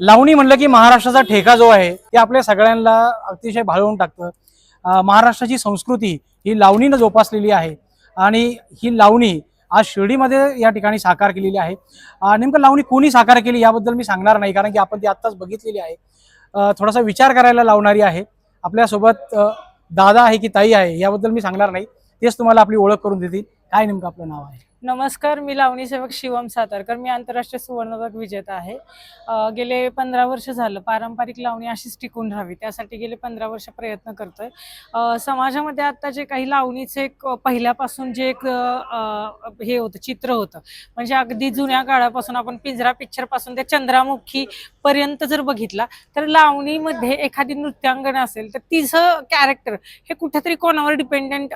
लावणी म्हणलं की महाराष्ट्राचा ठेका जो आहे ते आपल्या सगळ्यांना अतिशय भाळवून टाकतं. महाराष्ट्राची संस्कृती ही लावणीनं जोपासलेली आहे आणि ही लावणी आज शिर्डीमध्ये या ठिकाणी साकार केलेली आहे. नेमकं लावणी कोणी साकार केली याबद्दल मी सांगणार नाही कारण की आपण ती आत्ताच बघितलेली आहे. थोडासा विचार करायला लावणारी आहे. आपल्यासोबत दादा आहे की ताई आहे याबद्दल मी सांगणार नाही. तेच तुम्हाला आपली ओळख करून देतील. काय नेमकं आपलं नाव आहे? नमस्कार मी लावणी सेवक शिवम सातारकर. मी आंतरराष्ट्रीय सुवर्णपदक विजेता आहे. गेले पंधरा वर्ष झालं पारंपरिक लावणी अशीच टिकून राहावी. त्यासाठी गेले पंधरा वर्ष प्रयत्न करतोय. समाजामध्ये आता जे काही लावणीचे एक पहिल्यापासून जे एक हे होतं चित्र होतं म्हणजे अगदी जुन्या काळापासून आपण पिंजरा पिक्चरपासून ते चंद्रामुखी पर्यंत जर बघितला तर लावणीमध्ये एखादी नृत्यांगना असेल तर तिचं कॅरेक्टर हे कुठेतरी कोणावर डिपेंडेंट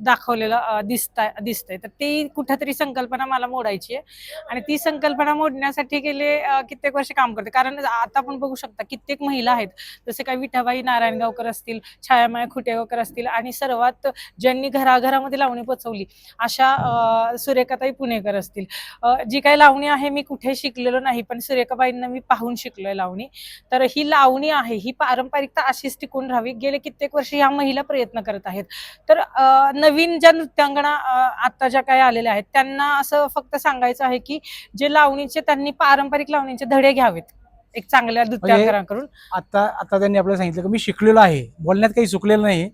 दाखवलेलं अ, दिसतंय तर तर कुठं कुठेतरी संकल्पना मला मोडायची आहे. आणि ती संकल्पना मोडण्यासाठी गेले कित्येक वर्ष काम करते. कारण आता आपण बघू शकता कित्येक महिला आहेत. जसे काही विठाबाई नारायणगावकर असतील छायामाया खुटेगावकर असतील आणि सर्वात ज्यांनी घराघरामध्ये लावणी पोचवली अशा सुरेखाताई पुणेकर असतील. जी काही लावणी आहे मी कुठे शिकलेलो नाही पण सुरेखाबाईंना मी पाहून शिकलोय लावणी. तर ही लावणी आहे ही पारंपरिकता अशीच टिकून राहावी. गेले कित्येक वर्ष ह्या महिला प्रयत्न करत आहेत. तर नवीन ज्या नृत्यांगणा आता ज्या काही आलेल्या आहेत त्यांना असं फक्त सांगायचं आहे की जे लावणीचे त्यांनी पारंपरिक लावणीचे धडे घ्यावेत एक चांगल्या नृत्यांगणाकडून आता आता त्यांनी आपल्याला सांगितलं की मी शिकलेलो आहे. बोलण्यात काही चुकलेलं नाही.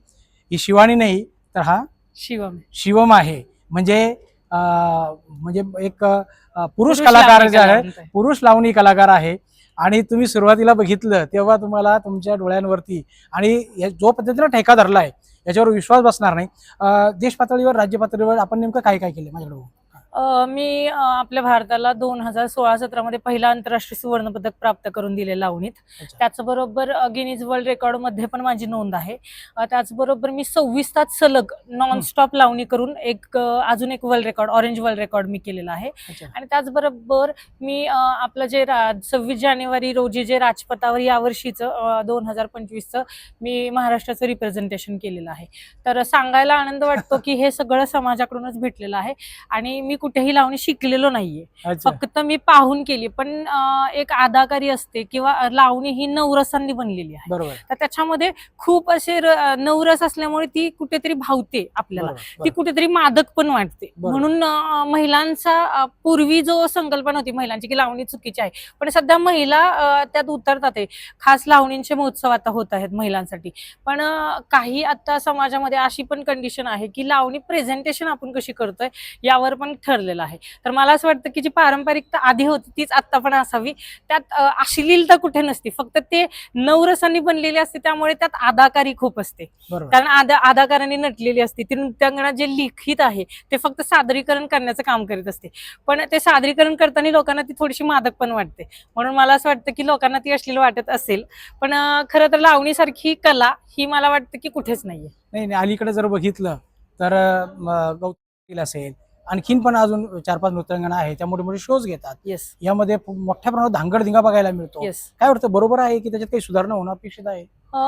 ही शिवानी नाही तर हा शिवम. शिवम आहे. म्हणजे म्हणजे एक पुरुष कलाकार जे आहे. पुरुष लावणी कलाकार आहे. आणि तुम्ही सुरुवातीला बघितलं तेव्हा तुम्हाला तुमच्या डोळ्यांवरती आणि या- जो पद्धतीनं ठेका धरला आहे याच्यावर विश्वास बसणार नाही. देश पातळीवर राज्य पातळीवर आपण नेमकं काय काय केलं माझ्याकडे मी आपल्या भारताला दोन हजार सोळा सतरामध्ये पहिला आंतरराष्ट्रीय सुवर्ण पदक प्राप्त करून दिले लावणीत. त्याचबरोबर गिनीज वर्ल्ड रेकॉर्डमध्ये पण माझी नोंद आहे. त्याचबरोबर मी सव्वीस तास सलग नॉन स्टॉप लावणी करून एक अजून एक world record orange world record मी केलेला आहे. आणि त्याचबरोबर मी आपलं जे सव्वीस जानेवारी रोजी जे राजपथावर यावर्षीचं दोन हजार पंचवीसचं मी महाराष्ट्राचं रिप्रेझेंटेशन केलेलं आहे. तर सांगायला आनंद वाटतो की हे सगळं समाजाकडूनच भेटलेलं आहे. आणि मी कुठेही लावणी शिकलेलो नाहीये. अच्छा. फक्त मी पाहून केली. पण अं, एक अदाकारी असते किंवा लावणी ही नवरसांनी बनलेली आहे. बरोबर. तर त्याच्यामध्ये खूप असे र- नवरस असल्यामुळे ती कुठेतरी भावते आपल्याला. बरोबर, ती बरोबर. कुठेतरी मादक पण वाटते. बरोबर. म्हणून अं, महिलांचा अं, पूर्वी जो संकल्पना होती महिलांची की लावणी चुकीची आहे. पण सध्या महिला अं, त्यात उतरतात आहे. खास लावणींचे महोत्सव आता होत आहेत महिलांसाठी. पण अं, काही आता समाजामध्ये अशी पण कंडिशन आहे की लावणी प्रेझेंटेशन आपण कशी करतोय यावर पण ठरलेलं आहे. तर मला असं वाटतं की जी पारंपरिकता आधी होती तीच आता पण असावी. त्यात अश्लीलता कुठे नसते. फक्त ते नवरसांनी बनलेली असते त्यामुळे त्यात अदाकारी खूप असते. कारण आदा अदाकारांनी नटलेली असते. ती नृत्यांगणा जे लिखित आहे ते फक्त सादरीकरण करण्याचं काम करीत असते. पण ते सादरीकरण करताना लोकांना ती थोडीशी मादक पण वाटते. म्हणून मला असं वाटतं की लोकांना ती अश्लील वाटत असेल. पण खरं तर लावणीसारखी कला ही मला वाटतं की कुठेच नाहीये. नाही नाही. अलीकडे जर बघितलं तर गौतम असेल आणखीन पण अजून चार पाच नृत्यांगणा आहे त्या मोठे मोठे शोज घेतात. येस यामध्ये मोठ्या प्रमाणात धांगडधिंगा बघायला मिळतो. येस काय वाटतं बरोबर आहे की त्याच्यात काही सुधारणा होणं अपेक्षित आहे?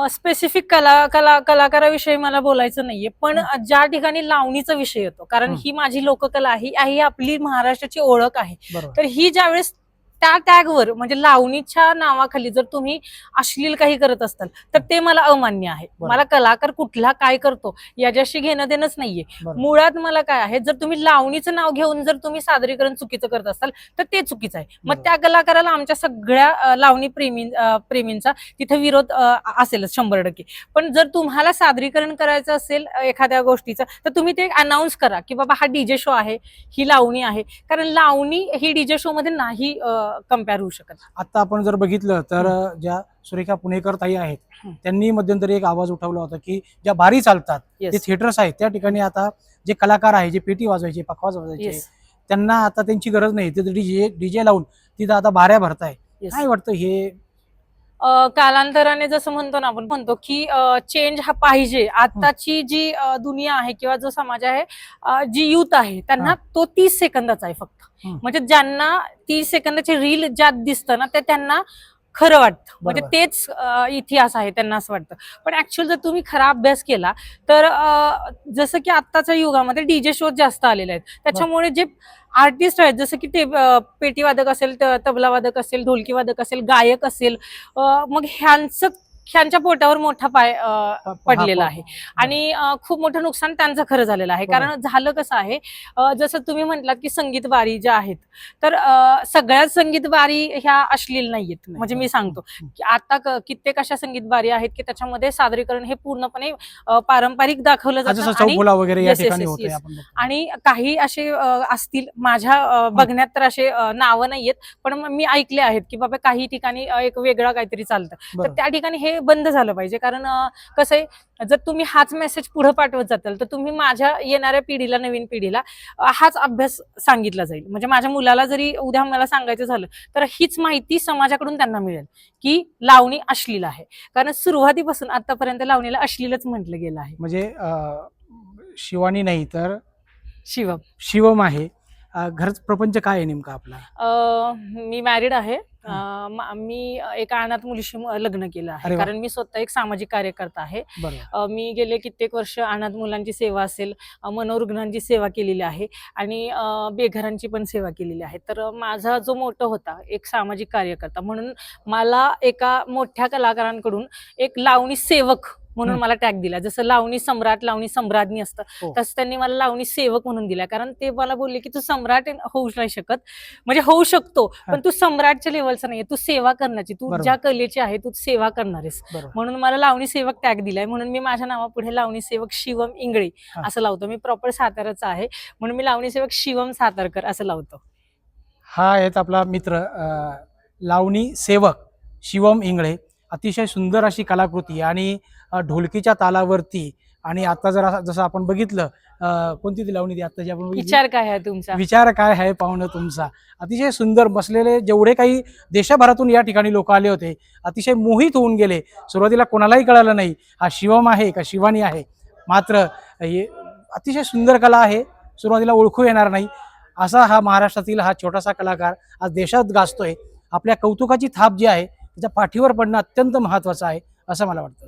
स्पेसिफिक कला कला कलाकाराविषयी मला बोलायचं नाहीये पण ज्या ठिकाणी लावणीचा विषय येतो कारण हं. माझी लोककला आहे ही आपली महाराष्ट्राची ओळख आहे. तर ही ज्यावेळेस त्या टॅगवर म्हणजे लावणीच्या नावाखाली जर तुम्ही अश्लील काही करत असाल तर ते मला अमान्य आहे. मला कलाकार कुठला काय करतो याच्याशी घेणं देणंच नाहीये. मुळात मला काय आहे जर तुम्ही लावणीचं नाव घेऊन जर तुम्ही सादरीकरण चुकीचं करत असाल तर ते चुकीचं आहे मग. त्या कलाकाराला आमच्या सगळ्या लावणी प्रेमी प्रेमींचा तिथे विरोध असेलच शंभर टक्के पण जर तुम्हाला सादरीकरण करायचं असेल एखाद्या गोष्टीचं तर तुम्ही ते अनाऊन्स करा की बाबा हा डीजे शो आहे ही लावणी आहे कारण लावणी ही डीजे शो मध्ये नाही कंपेअर होऊ शकत आता आपण जर बघितलं तर ज्या सुरेखा पुणेकर ताई आहेत. त्यांनी मध्यंतरी एक आवाज उठवला होता की ज्या बारी चालतात येस थिएटर्स आहेत त्या ठिकाणी आता जे कलाकार आहे जे पेटी वाजवायचे पखवाज वाजवायचे त्यांना आता त्यांची गरज नाही. ते डीजे डीजे लावून तिथं आता बाऱ्या भरताय. काय वाटतं हे कालांतराने जसं म्हणतो ना आपण म्हणतो की चेंज हा पाहिजे आताची जी दुनिया आहे किंवा जो समाज आहे जी युथ आहे त्यांना. तो तीस सेकंदाचा आहे फक्त. म्हणजे ज्यांना तीस सेकंदाची रील ज्यात दिसतं ना ते त्यांना खरं वाटतं. म्हणजे. तेच इतिहास आहे त्यांना असं वाटतं. पण ऍक्च्युअल जर तुम्ही खरा अभ्यास केला तर जसं की आत्ताच्या युगामध्ये डीजे शो जास्त आलेले आहेत. त्याच्यामुळे जे आर्टिस्ट आहेत जसं की ते पेटीवादक असेल तबलावादक असेल ढोलकीवादक असेल गायक असेल मग ह्यांचं ह्यांच्या पोटावर मोठा पाय पडलेला आहे आणि खूप मोठं नुकसान त्यांचं खरं झालेलं आहे. कारण झालं कसं आहे जसं तुम्ही म्हटलात की संगीत बारी ज्या आहेत तर सगळ्याच संगीत बारी ह्या अश्लील नाहीयेत नाही. म्हणजे मी सांगतो. की आता कित्येक अशा संगीत बारी आहेत की त्याच्यामध्ये सादरीकरण हे पूर्णपणे पारंपरिक दाखवलं जातं आणि काही असे असतील माझ्या बघण्यात तर असे नावं नाहीयेत पण मी ऐकले आहेत की बाबा काही ठिकाणी एक वेगळं काहीतरी चालतं तर. त्या ठिकाणी हे बंद झालं पाहिजे. कारण कसं आहे जर तुम्ही हाच मेसेज पुढे पाठवत जाताल तर तुम्ही माझ्या येणाऱ्या पिढीला नवीन पिढीला हाच अभ्यास सांगितला जाईल. म्हणजे माझ्या मुलाला जरी उद्या मला सांगायचं झालं तर हीच माहिती समाजाकडून त्यांना मिळेल की लावणी अश्लील आहे. कारण सुरुवातीपासून आतापर्यंत लावणीला अश्लीलच म्हटलं गेलं आहे. म्हणजे शिवानी नाही तर शिवम. शिवम आहे. घरच प्रपंच काय आहे नेमका आपला? मी मॅरिड आहे. अ, मा- एका अनाथ मुलीशी म- लग्न केलं अरे आहे वा. कारण मी स्वतः एक सामाजिक कार्यकर्ता आहे. बरोबर. अ, मी गेले कित्येक वर्ष अनाथ मुलांची सेवा असेल अ, मनोरुग्णांची सेवा केलेली आहे आणि अ, बेघरांची पण सेवा केलेली आहे. तर माझा जो मोठा होता एक सामाजिक कार्यकर्ता म्हणून मला एका मोठ्या कलाकारांकडून एक लावणी सेवक म्हणून. मला टॅग दिला. जसं लावणी सम्राट लावणी सम्राज्ञी असतं हो. तसं त्यांनी मला लावणी सेवक म्हणून दिला. कारण ते मला बोलले की तू सम्राट होऊ नाही शकत. म्हणजे होऊ शकतो. पण तू सम्राटच्या लेवलचा नाहीये. तू सेवा करण्याची तू. ज्या कलेची आहे तू सेवा करणार आहेस बरोबर. म्हणून मला लावणी सेवक टॅग दिलाय. म्हणून मी माझ्या नावापुढे लावणी सेवक शिवम इंगळे. असं लावतो. मी प्रॉपर साताराचा आहे. म्हणून मी लावणी सेवक शिवम सातारकर असं लावतो. हा आहेत आपला मित्र लावणी सेवक शिवम इंगळे. अतिशय सुंदर अशी कलाकृती आणि ढोलकीच्या तालावरती आणि आता जर जसं आपण बघितलं कोणती ती लावणी ती आता जी आपण? विचार काय आहे तुमचा? विचार काय आहे पाहुणं तुमचा? अतिशय सुंदर बसलेले जेवढे काही देशभरातून या ठिकाणी लोक आले होते अतिशय मोहित होऊन गेले. सुरुवातीला कोणालाही कळालं नाही हा शिवम आहे का शिवानी आहे? मात्र हे अतिशय सुंदर कला आहे सुरुवातीला ओळखू येणार नाही. असा हा महाराष्ट्रातील हा छोटासा कलाकार आज देशात गाजतोय. आपल्या कौतुकाची थाप जी आहे त्याच्या पाठीवर पडणं अत्यंत महत्वाचं आहे असं मला वाटतं.